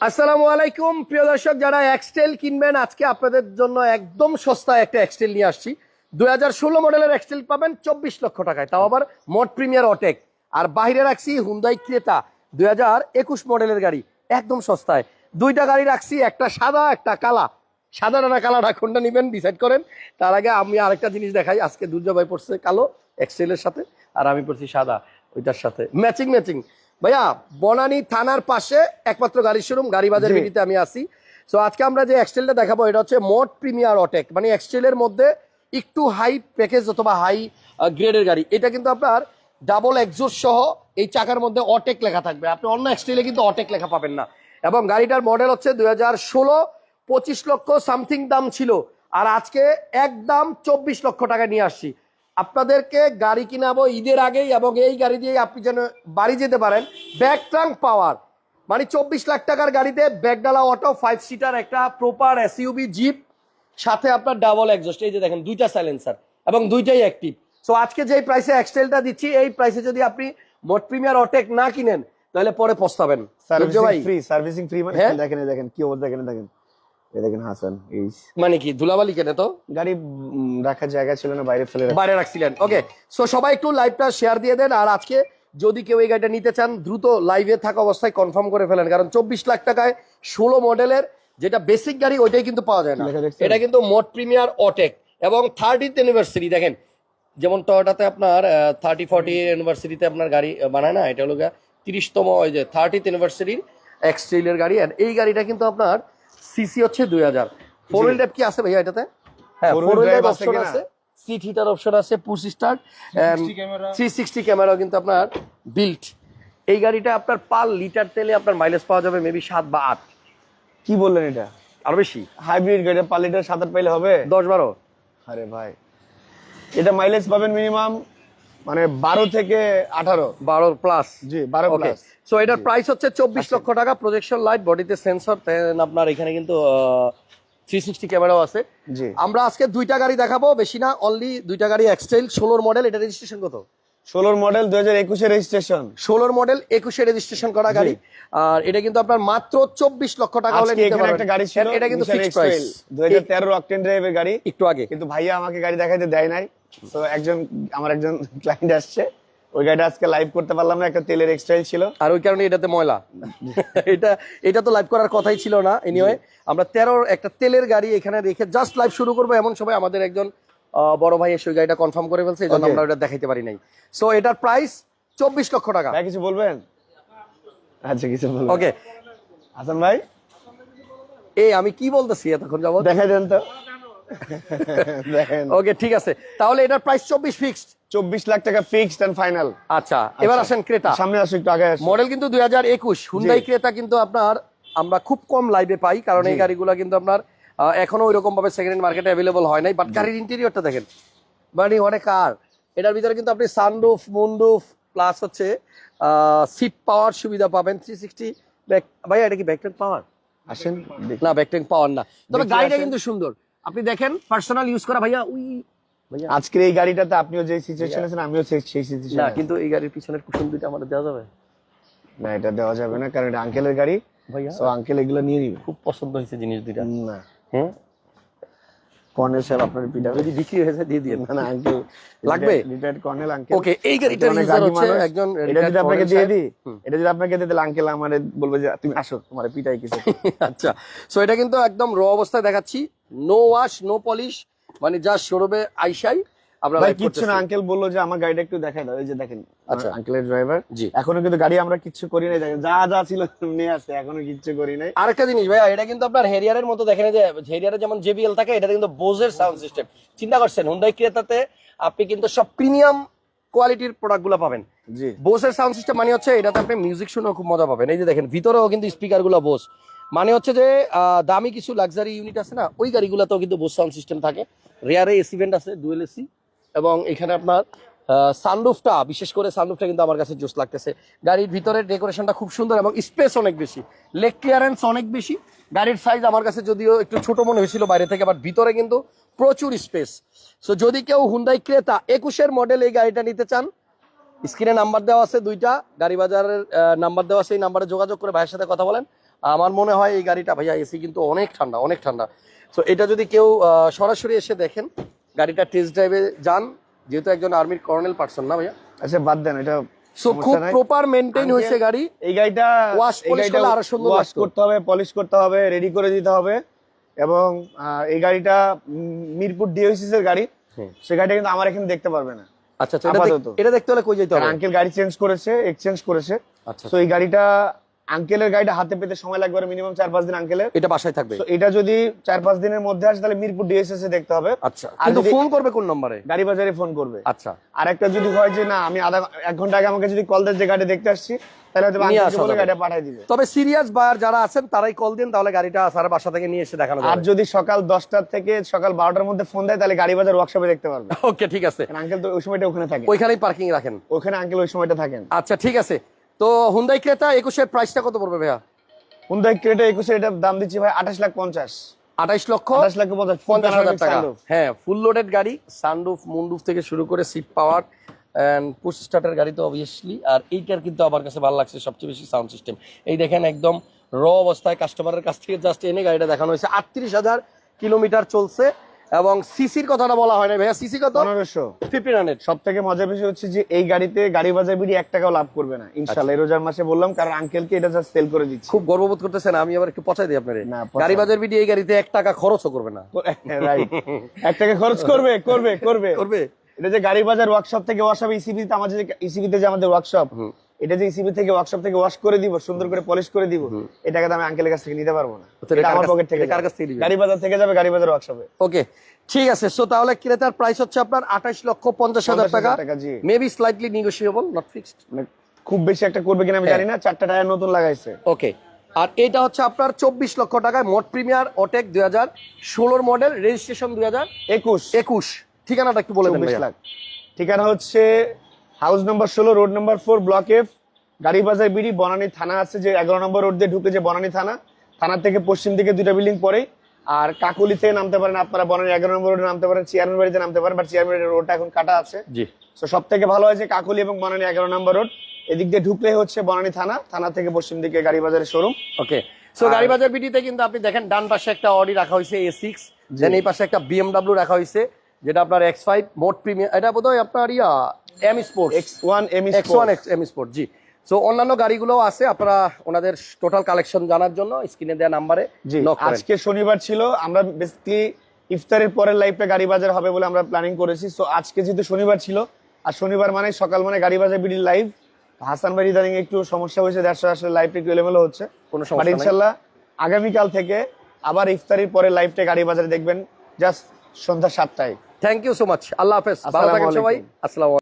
আসসালামু আলাইকুম, প্রিয় দর্শক, যারা এক্সটেল কিনবেন, আজকে আপনাদের জন্য একদম সস্তায় একটা এক্সটেল নিয়ে আসছি। দুই হাজার ষোলো মডেলের এক্সটেল পাবেন চব্বিশ লক্ষ টাকায়। তাও আবার মোট প্রিমিয়ার অটেক আর বাইরে রাখছি হুন্দাই ক্রেতা, দুই হাজার একুশ মডেলের গাড়ি, একদম সস্তায়। দুইটা গাড়ি রাখছি, একটা সাদা, একটা কালা। সাদা না কালাটা কোনটা নেবেন ডিসাইড করেন। তার আগে আমি আরেকটা জিনিস দেখাই, আজকে দুর্জয় পড়ছে কালো এক্সটেলের সাথে, আর আমি পড়ছি সাদা, ওইটার সাথে। ম্যাচিং ম্যাচিং ভাইয়া বনানী থানার পাশে একমাত্র গাড়ির শোরুম গাড়ি বাজার ভিডিতে আমি আসি সো আজকে আমরা যে এক্সটেলটা দেখাবো এটা হচ্ছে মোট প্রিমিয়ার অটেক। মানে এক্সটেলের মধ্যে একটু হাই প্যাকেজ অথবা হাই গ্রেডের গাড়ি। এটা কিন্তু আপনার ডাবল এক্সোস সহ এই চাকার মধ্যে অটেক লেখা থাকবে। আপনি অন্য এক্সটেলে কিন্তু অটেক লেখা পাবেন না। এবং গাড়িটার মডেল হচ্ছে দুই হাজার ষোলো পঁচিশ লক্ষ সামথিং দাম ছিল। আর আজকে একদম চব্বিশ লক্ষ টাকা নিয়ে আসছি। আপনাদেরকে গাড়ি কিনাবো ঈদের আগেই এবং এই গাড়ি দিয়ে আপনি যেন বাড়ি যেতে পারেন। Back trunk power. মানে চব্বিশ লাখ টাকার গাড়িতে ব্যাগডালা অটো ফাইভ সিটার একটা প্রপার এসইউবি জিপ সাথে আপনার ডাবল এক্সস্ট এই যে দেখেন দুইটা সাইলেন্সার এবং দুইটাই অ্যাক্টিভ সো আজকে যেই প্রাইসে এক্সটেলটা দিচ্ছি এই প্রাইসে যদি আপনি মোট প্রিমিয়ার অটেক না কিনেন তাহলে পরে পস্তাবেন। সার্ভিসিং ফ্রি সার্ভিসিং ফ্রি মানে হ্যাঁ? দেখেন দেখেন কি অবস্থা দেখেন দেখেন। এই দেখেন হাসান এই মানে কি ধুলাবালি কেনে তো? গাড়ি রাখার জায়গা ছিল না বাইরে ফেলে বাইরে রাখছিলেন। ওকে সো সবাই একটু লাইভটা শেয়ার দিয়ে দেন আর আজকে যদি কেউ এই গাড়িটা নিতে চান দ্রুত লাইভে থাকা অবস্থায় কনফার্ম করে ফেলেন কারণ চব্বিশ লাখ টাকায় ষোলো মডেলের যেটা বেসিক গাড়ি ওইটাই কিন্তু পাওয়া যায় না। এটা কিন্তু মোট প্রিমিয়ার অটেক এবং থার্টিথ অ্যানিভার্সারি দেখেন যেমন টয়োটাতে আপনার থার্টি ফর্টি অ্যানিভার্সারিতে আপনার গাড়ি বানায় না এটা হলো তিরিশতম ওই যে থার্টিথ অ্যানিভার্সারির এক্সট্রেলের গাড়ি আর এই গাড়িটা কিন্তু আপনার সিসি হচ্ছে দুই হাজার। ফোর হুইল ড্রাইভ কি আছে ভাইয়া এটাতে? হ্যাঁ ফোর হুইল ড্রাইভ অপশন আছে। সিট হিটার অপশন আছে পুশ স্টার্ট থ্রি সিক্সটি ক্যামেরাও কিন্তু আপনার বিল্ট এই গাড়িটা আপনার পার লিটার তেলে আপনার মাইলেজ পাওয়া যাবে মেবি সাত বা আট। কি বললেন এটা? আরও বেশি। হাইব্রিড গাড়ি পার লিটার সাত আট পাইলে হবে? দশ বারো। আরে ভাই। এটা মাইলেজ পাবেন মিনিমাম মানে বারো থেকে আঠারো। বারো প্লাস জি বারো প্লাস সো এটার প্রাইস হচ্ছে চব্বিশ লক্ষ টাকা প্রজেকশন লাইট বডিতে সেন্সর আপনার এখানে কিন্তু থ্রি সিক্সটি ক্যামেরাও আছে। জি। আমরা আজকে দুইটা গাড়ি দেখাবো বেশি না অনলি দুইটা গাড়ি এক্সটেল ষোলোর মডেল এটা রেজিস্ট্রেশন কত? ষোলোর মডেল দুই হাজার একুশের রেজিস্ট্রেশন ষোলোর মডেল একুশে রেজিস্ট্রেশন করা গাড়ি। আর এটা কিন্তু আপনার মাত্র চব্বিশ লক্ষ টাকা হলে একটা গাড়ি ছিল এটা কিন্তু দুই হাজার তেরোর অকটেন ড্রাইভের গাড়ি। একটু আগে। কিন্তু ভাইয়া আমাকে গাড়ি দেখাইতে দেয় নাই। তো একজন আমার একজন ক্লায়েন্ট আসছে। ওই গাড়িটা আজকে লাইভ করতে পারলাম না একটা তেলের এক্সটাইল ছিল। আর ওই কারণে এটাতে ময়লা। এটা এটা তো লাইভ করার কথাই ছিল না এনিওয়ে আমরা তেরোর একটা তেলের গাড়ি এখানে রেখে জাস্ট লাইভ শুরু করব এমন সময় আমাদের একজন বড় ভাই এসে ওই গাড়িটা কনফার্ম করে ফেলছে এই জন্য আমরা ওটা দেখাইতে পারি নাই। সো এটার প্রাইস চব্বিশ লক্ষ টাকা। কিছু বলবেন? আচ্ছা কিছু বলবেন। ওকে হাসান ভাই? এই আমি কি বলতেছি এতক্ষণ যাব দেখাই দেন তো। ওকে ঠিক আছে। তাহলে এটার প্রাইস চব্বিশ ফিক্সড চব্বিশ লাখ টাকা ফিক্সড এন্ড ফাইনাল আচ্ছা এবার আসেন ক্রেতা। সামনে আসো একটু আগে মডেল কিন্তু দুই হাজার একুশ। হুন্ডাই ক্রেতা কিন্তু আপনার আমরা খুব কম লাইভে পাই কারণ এই গাড়িগুলো কিন্তু আপনার এখনও ওই রকম ভাবে সেকেন্ড হ্যান্ড মার্কেটে অ্যাভেলেবল হয় নাই। বাট গাড়ির ইন্টেরিয়রটা দেখেন। মানে অনেক কার। এটার ভিতরে কিন্তু আপনি সানরুফ মুনরুফ প্লাস হচ্ছে সিট পাওয়ার সুবিধা পাবেন থ্রি সিক্সটি ভাই এটা কি ব্যাকটেন পাওয়ার আসেন। না ব্যাকটেন পাওয়ার না। তবে গাড়িটা কিন্তু সুন্দর। আপনি দেখেন পার্সোনাল ইউজ করা ভাইয়া উই। ভাইয়া। আজকের এই গাড়িটাতে আপনিও যে সিচুয়েশন আছেন আমিও সেই সেই সিচুয়েশন না কিন্তু এই গাড়ির পিছনের কুশন দুটো আমাদের দেওয়া যাবে। না এটা দেওয়া যাবে না কারণ এটা আঙ্কেলের গাড়ি। ভাইয়া। তো আঙ্কেল এগুলো নিয়ে নিবে। খুব পছন্দ হয়েছে জিনিস দুটো না। হ্যাঁ কর্নেল সাহেব আপনার পিটা যদি বিক্রি হয়েছে দিয়ে দিন না না আঙ্কেল লাগবে? রিটায়ার্ড কর্নেল আঙ্কেল ওকে এই গাড়িটা ইউজার হচ্ছে একজন এটা যদি আপনাকে দিয়ে দিই এটা যদি আপনাকে দিয়ে দিলে আঙ্কেল আমারে বলবে যে তুমি আসো তোমার পিটাই কিছু আচ্ছা। সো এটা কিন্তু একদম র অবস্থায় দেখাচ্ছি। নো ওয়াশ নো পলিশ মানে যা শোরুমে আইসাই। আমরা ভাই কিচ্ছু না আঙ্কেল বলল যে আমার গাড়িটা একটু দেখাই দাও। এই যে দেখেন আচ্ছা। আঙ্কেলের ড্রাইভার জি। এখনও কিন্তু গাড়ি আমরা কিচ্ছু করি নাই দেখেন যা যা ছিল নিয়ে আসছে এখনও কিচ্ছু করি নাই। আরেকটা জিনিস এটা কিন্তু আপনার হেরিয়ারের মতো দেখেন যে হেরিয়ারে যেমন জেবিএল থাকে এটা কিন্তু বোজের সাউন্ড সিস্টেম চিন্তা করছেন হুন্ডাই ক্রেতাতে আপনি কিন্তু সব প্রিমিয়াম কোয়ালিটির প্রোডাক্টগুলো পাবেন। জি। বোসের সাউন্ড সিস্টেম মানে হচ্ছে এটাতে আপনি মিউজিক শুনেও খুব মজা পাবেন। এই যে দেখেন ভিতরেও কিন্তু স্পিকারগুলো বোস মানে হচ্ছে যে দামি কিছু লাক্সারি ইউনিট আছে না ওই গাড়িগুলোতেও কিন্তু বোস সাউন্ড সিস্টেম থাকে। রেয়ারে এসি ভেন্ট আছে ডুয়েল এসি এবং এখানে আপনার সানরুফটা বিশেষ করে সানরুফটা কিন্তু আমার কাছে জোস লাগতেছে। গাড়ির ভিতরে ডেকোরেশনটা খুব সুন্দর এবং স্পেস অনেক বেশি। লেগ ক্লিয়ারেন্স অনেক বেশি। গাড়ির সাইজ আমার কাছে যদিও একটু ছোট মনে হয়েছিল বাইরে থেকে বাট ভিতরে কিন্তু প্রচুর স্পেস। সো যদি কেউ হুন্ডাই ক্রেতা একুশের মডেল এই গাড়িটা নিতে চান স্ক্রিনে নাম্বার দেওয়া আছে দুইটা, গাড়ি বাজারের নাম্বার দেওয়া আছে, এই নাম্বারে যোগাযোগ করে ভাইয়ের সাথে কথা বলেন। আমার মনে হয় এই গাড়িটা ভাইয়া এসি কিন্তু অনেক ঠান্ডা অনেক ঠান্ডা। তো এটা যদি কেউ সরাসরি এসে দেখেন গাড়িটা টেস্ট ড্রাইভে যান যেহেতু একজন আর্মির কর্নেল পার্সন না ভাইয়া। আচ্ছা বাদ দেন এটা সো খুব প্রপার মেনটেন হয়েছে গাড়ি। এই গাড়িটা করলে আরও সুন্দর ওয়াশ করতে হবে পলিশ করতে হবে রেডি করে দিতে হবে। এবং এই গাড়িটা মিরপুর ডিওসিস এর গাড়ি। সে গাড়িটা কিন্তু আমার এখানে দেখতে পারবে না। আচ্ছা আচ্ছা এটা এটা দেখতে হলে কই যেতে হবে? আঙ্কেল গাড়ি চেঞ্জ করেছে এক্সচেঞ্জ করেছে। আচ্ছা তো এই গাড়িটা আঙ্কেলের গাড়িটা হাতে পেতে সময় লাগবে মিনিমাম চার পাঁচ দিন আঙ্কেলের। এটা বাসায় থাকবে। এটা যদি চার পাঁচ দিনের মধ্যে আসে তাহলে মিরপুর ডিএসএস এ দেখতে হবে। আচ্ছা আর কিন্তু ফোন করবে কোন নম্বরে? গাড়ি বাজারে ফোন করবে। আচ্ছা। আর একটা যদি হয় যে না আমি আধা এক ঘণ্টা আগে আমাকে যদি কল দেয় যে গাড়ি দেখতে আসছি তাহলে হয়তো। গাড়িটা পাঠিয়ে দিবে। তবে সিরিয়াস বায়ার যারা আছেন তারাই কল দিন তাহলে গাড়িটা স্যারের বাসা থেকে নিয়ে এসে দেখানো আর যদি সকাল দশটার থেকে সকাল বারোটার মধ্যে ফোন দেয় তাহলে গাড়ি বাজার ওয়ার্কশপে দেখতে পারবে। ওকে ঠিক আছে। আঙ্কেল তো ওই সময়টা ওখানে থাকে ওইখানেই পার্কিং রাখেন। ওখানে আঙ্কেল ওই সময়টা থাকেন। আচ্ছা ঠিক আছে। তো হুন্দাই ক্রেতা একুশের প্রাইসটা কত পড়বে ভাইয়া? হুন্দাই ক্রেটা একুশে এটার দাম দিচ্ছি ভাই আঠাশ লাখ পঞ্চাশ। আঠাইশ লক্ষ আঠাশ লাখ পঞ্চাশ পঞ্চাশ হাজার টাকা। হ্যাঁ ফুল লোডেড গাড়ি সানরুফ মুন্ডুফ থেকে শুরু করে সিট পাওয়ার অ্যান্ড পুশ স্টার্টের গাড়ি তো অবভিয়াসলি আর এইটার কিন্তু আমার কাছে ভালো লাগছে সবচেয়ে বেশি সাউন্ড সিস্টেম এই দেখেন একদম র অবস্থায় কাস্টমারের কাছ থেকে জাস্ট এনে গাড়িটা দেখানো হয়েছে। আটত্রিশ হাজার কিলোমিটার চলছে। এবং সিসির কথাটা বলা হয় না ভাইয়া। সিসি কত? পনেরোশো। ফিফটিন হান্ড্রেড সব থেকে মজার বিষয় হচ্ছে যে এই গাড়িতে গাড়ি বাজার বিড়ি এক টাকাও লাভ করবে না ইনশাল্লাহ এই রোজার মাসে বললাম কারণ আঙ্কেলকে এটা জাস্ট সেল করে দিচ্ছি। খুব গর্ববোধ করতেছেন আমি আবার একটু পচাই দিই আপনার। গাড়ি বাজার বিডি এই গাড়িতে এক টাকা খরচও করবে না। রাইট এক টাকা খরচ করবে করবে করবে। করবে। এটা যে গাড়ি বাজার ওয়ার্কশপ থেকে ওয়াশ হবে ইসিবি তে আমাদের ইসিবিতে যে আমাদের ওয়ার্কশপ এটা যে ইসিবি থেকে ওয়ার্কশপ থেকে ওয়াশ করে দিব সুন্দর করে পলিশ করে দিব এটাকে তো আমি আঙ্কেলের কাছ থেকে নিতে পারব না। এটা আমার পকেট থেকে কার কাছ থেকে নিবে? গাড়ি বাজার থেকে যাবে গাড়ি বাজার ওয়ার্কশপে ওকে ঠিক আছে। সো তাহলে ক্রেতার প্রাইস হচ্ছে আপনার আঠাশ লক্ষ পঞ্চাশ হাজার টাকা। Maybe slightly negotiable not fixed মানে খুব বেশি একটা করবে কিনা আমি হ্যাঁ। জানি না চারটা টায়ার নতুন লাগাইছে। ওকে আর এটা হচ্ছে আপনার চব্বিশ লক্ষ টাকায় মোট প্রিমিয়ার অটেক দুই হাজার ষোলোর মডেল রেজিস্ট্রেশন দুই হাজার একুশ। একুশ। ঠিকানাটা একটু বলে দেন ঠিকানা হচ্ছে হাউস নাম্বার ষোলো road number four block F গাড়ি বাজার বিড়ি বনানী থানা আছে যে এগারো নম্বর রোড দিয়ে ঢুকে যে বনানী থানা। থানা থেকে পশ্চিম দিকে দুইটা বিল্ডিং পরে আর কাকুলি থেকে নামতে পারেন আপনারা বনানী এগারো নম্বর রোডে নামতে পারেন চেয়ারম্যান বাড়িতে নামতে পারেন বাট চেয়ারম্যান রোডটা এখন কাটা আছে। জি। তো সব থেকে ভালো হয় যে কাকুলি এবং বনানী এগারো নম্বর রোড এদিক দিয়ে ঢুকলে হচ্ছে বনানী থানা থানা থেকে পশ্চিম দিকে গাড়ি বাজারের শোরুম ওকে সো গাড়ি বাজার বিডিতে কিন্তু আপনি দেখেন ডান পাশে একটা অডি রাখা হয়েছে এ সিক্স দেন এই পাশে একটা বিএমডাব্লিউ রাখা হয়েছে যেটা আপনার এক্স ফাইভ মোট প্রিমিয়াম এটা বোধহয় আপনার yeah M sport X one M X one M sport G. So অন্যান্য গাড়িগুলোও আছে আপনারা ওনাদের টোটাল কালেকশন জানার জন্য স্ক্রিনে দেওয়া নাম্বারে আজকে শনিবার ছিল আমরা বেসিক্যালি ইফতারের পরের লাইফটা গাড়ি বাজার হবে বলে আমরা প্ল্যানিং করেছি। সো আজকে যেহেতু শনিবার ছিল আর শনিবার মানে সকাল মানে গাড়ি বাজার বিডির লাইভ হাসান ভাই ইদানিং একটু সমস্যা হয়েছে দেড়শো আসলে লাইভটা একটু এলোমেলো হচ্ছে। কোনো সমস্যা ইনশাল্লাহ আগামীকাল থেকে আবার ইফতারির পরে লাইভটা গাড়ি বাজারে দেখবেন জাস্ট সন্ধ্যা সাতটায়। থ্যাংক ইউ সো মাচ আল্লাহ হাফেজ। ভালো থাকেন সবাই। আসসালামু